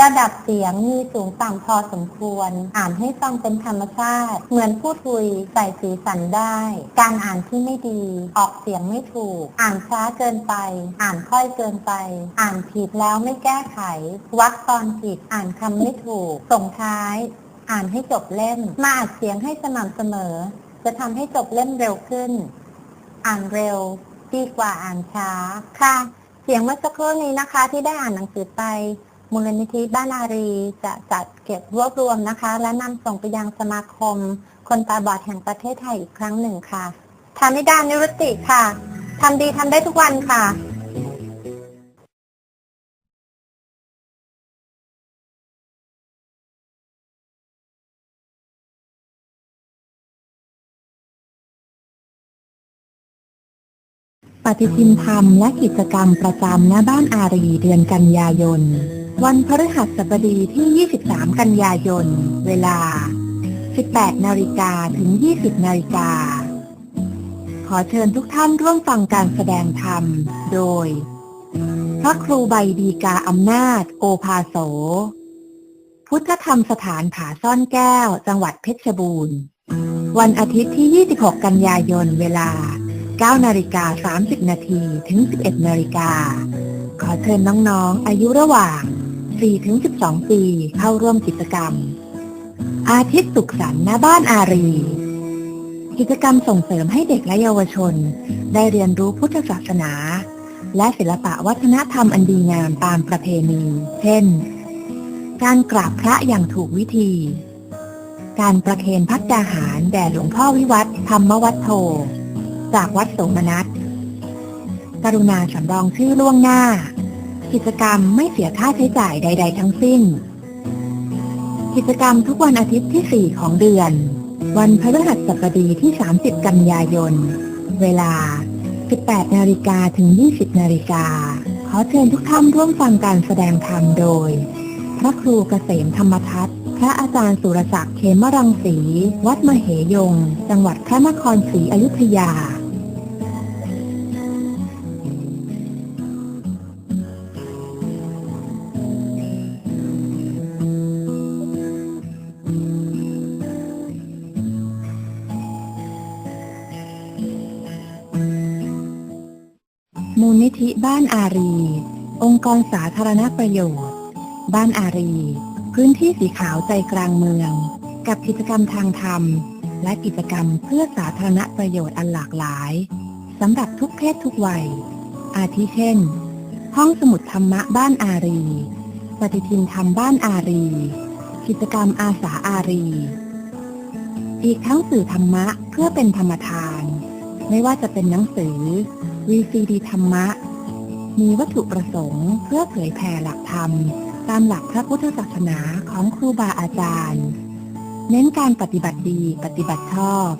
ระดับเสียงมีสูงต่ำพอสมควร อ่านให้ฟังเป็นธรรมชาติ เหมือนพูดคุยใส่สีสันได้ การอ่านที่ไม่ดี ออกเสียงไม่ถูก อ่านช้าเกินไป อ่านค่อยเกินไป อ่านผิดแล้วไม่แก้ไขวรรคตอนผิดอ่านคำไม่ถูก ส่งท้าย อ่านให้จบเล่ม มาอัดเสียงให้สม่ำเสมอ จะทำให้จบเล่มเร็วขึ้น อ่านเร็ว ดีกว่าอ่านช้า ค่ะ เสียงเมื่อสักครู่นี้นะคะ ที่ได้อ่านหนังสือไป มูลนิธิบ้านอารีจะจัดเก็บรวบรวมนะคะ และนำส่งไปยังสมาคม คนตาบอดแห่งประเทศไทยอีกครั้งหนึ่งค่ะธานิดานิรุติค่ะทำดีทำได้ทุกวันค่ะปฏิทินธรรมและกิจกรรมประจำณบ้านอารีเดือนกันยายน วันพฤหัสบดีที่ 23 กันยายน เวลา 18 นาฬิกาถึง 20 นาฬิกา ขอเชิญทุกท่านร่วมฟังการแสดงธรรม โดย พระครูใบดีกาอำนาจ โอภาโส พุทธธรรมสถานผาซ่อนแก้ว จังหวัดเพชรบูรณ์ วันอาทิตย์ที่ 26 กันยายน เวลา 9 นาฬิกา 30 นาทีถึง 11 นาฬิกา ขอเชิญน้องๆ อายุระหว่าง 4-12 ปี เข้าร่วมกิจกรรม อาทิตย์สุขสันต์ณบ้านอารี กิจกรรมส่งเสริมให้เด็กและเยาวชน ได้เรียนรู้พุทธศาสนา และศิลปะวัฒนธรรมอันดีงามตามประเพณี เช่น การกราบพระอย่างถูกวิธี การประเคนพัฒดาหารแด่หลวงพ่อวิวัฒธรรมวัฒโธจากวัดสมนัสกรุณาสำรองชื่อล่วงหน้า กิจกรรมไม่เสียค่าใช้จ่ายใด ๆ ทั้งสิ้น กิจกรรมทุกวันอาทิตย์ที่ 4 ของเดือน วันพฤหัสบดีที่ 30 กันยายน เวลา 18 นาฬิกาถึง 20 นาฬิกา ขอเชิญทุกท่านร่วมฟังการแสดงธรรมโดย พระครูเกษมธรรมทัตพระอาจารย์สุรศักดิ์เขมรังสี วัดมเหยง จังหวัดพระนครศรีอยุธยา นิธิบ้านอารี องค์กรสาธารณประโยชน์ บ้านอารี พื้นที่สีขาวใจกลางเมือง กับกิจกรรมทางธรรม และกิจกรรมเพื่อสาธารณประโยชน์อันหลากหลายสำหรับทุกเพศทุกวัย อาทิเช่น ห้องสมุดธรรมะบ้านอารี ปฏิทินธรรมบ้านอารี กิจกรรมอาสาอารี อีกทั้งสื่อธรรมะเพื่อเป็นธรรมทาน ไม่ว่าจะเป็นหนังสือ VCD ธรรมะ มีวัตถุประสงค์ เพื่อเผยแผ่หลักธรรม ตามหลักพระพุทธศาสนาของครูบาอาจารย์ เน้นการปฏิบัติดีปฏิบัติชอบ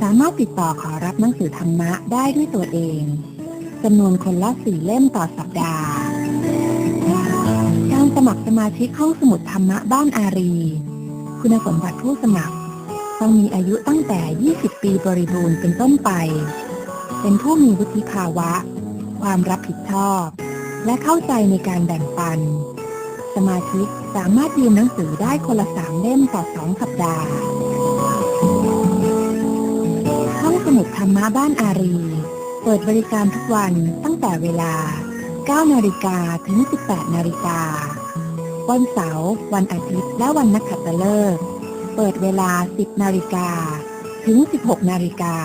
สามารถติดต่อขอรับหนังสือธรรมะได้ด้วยตัวเองจำนวนคนละสี่เล่มต่อสัปดาห์การสมัครสมาชิกห้องสมุดธรรมะบ้านอารี คุณสมบัติผู้สมัคร ต้องมีอายุตั้งแต่ 20 ปีบริบูรณ์เป็นต้นไป เป็นผู้มีวุฒิภาวะ ความรับผิดชอบ และเข้าใจในการแบ่งปัน สมาชิกสามารถยืมหนังสือได้คนละสามเล่มต่อสองสัปดาห์ห้องสมุดธรรมะบ้านอารี เปิดบริการทุกวันตั้งแต่เวลา 9 นาฬิกาถึง 18 นาฬิกา วันเสาร์ วันอาทิตย์ และวันนักขัตฤกษ์เปิดเวลา 10 นาฬิกาถึง 16 นาฬิกา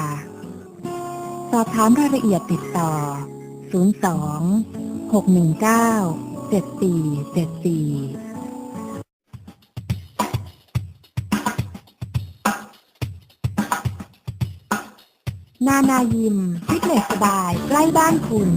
สอบถามรายละเอียดติดต่อ 02 619 7474นานายิม ฟิตเนสสบาย ใกล้บ้านคุณ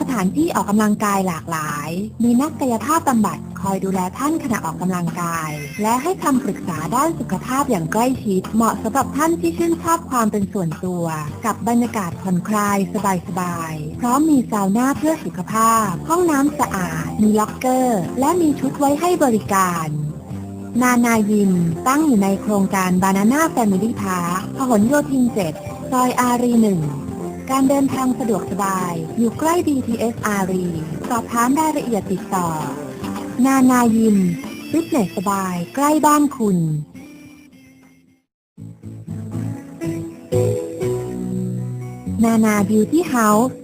สถานที่ออกกำลังกายหลากหลาย มีนักกายภาพบำบัดคอยดูแลท่านขณะออกกำลังกาย และให้คำปรึกษาด้านสุขภาพอย่างใกล้ชิด เหมาะสำหรับท่านที่ชื่นชอบความเป็นส่วนตัว กับบรรยากาศผ่อนคลายสบายๆพร้อมมีซาวน่าเพื่อสุขภาพ ห้องน้ำสะอาด มีล็อกเกอร์ และมีชุดไว้ให้บริการนานายิมตั้งอยู่ในโครงการ Banana Family Park พหลโยธิน7ซอยอารีหนึ่ง การเดินทางสะดวกสบาย อยู่ใกล้ BTS อารีสอบถามรายละเอียดติดต่อ นานายิมฟิตเนสสบายใกล้บ้านคุณนานาบิวตี้เฮาส์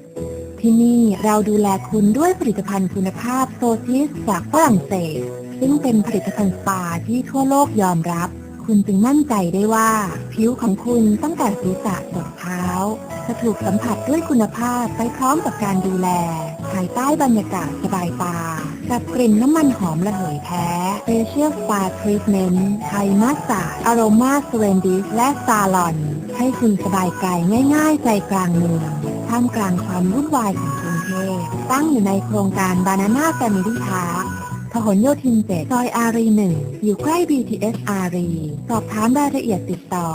ที่นี่เราดูแลคุณด้วยผลิตภัณฑ์คุณภาพโซซิสจากฝรั่งเศส ซึ่งเป็นผลิตภัณฑ์สปาที่ทั่วโลกยอมรับ คุณจึงมั่นใจได้ว่า ผิวของคุณตั้งแต่ศีรษะจนเท้าจะถูกสัมผัสด้วยคุณภาพไปพร้อมกับการดูแล ภายใต้บรรยากาศสบายตา กับกลิ่นน้ำมันหอมระเหยแท้ Facial Spa Treatment ไทมัสาอโรมาสเวนดิสและซาลอน ให้คุณสบายกายง่าย ๆ ใจกลางเมืองท่ามกลางความวุ่นวายของกรุงเทพตั้งอยู่ในโครงการ Banana Family Park พ หลโยธินเจ็ดซอยอารีหนึ่งอยู่ใกล้ BTS อารี สอบถามรายละเอียดติดต่อ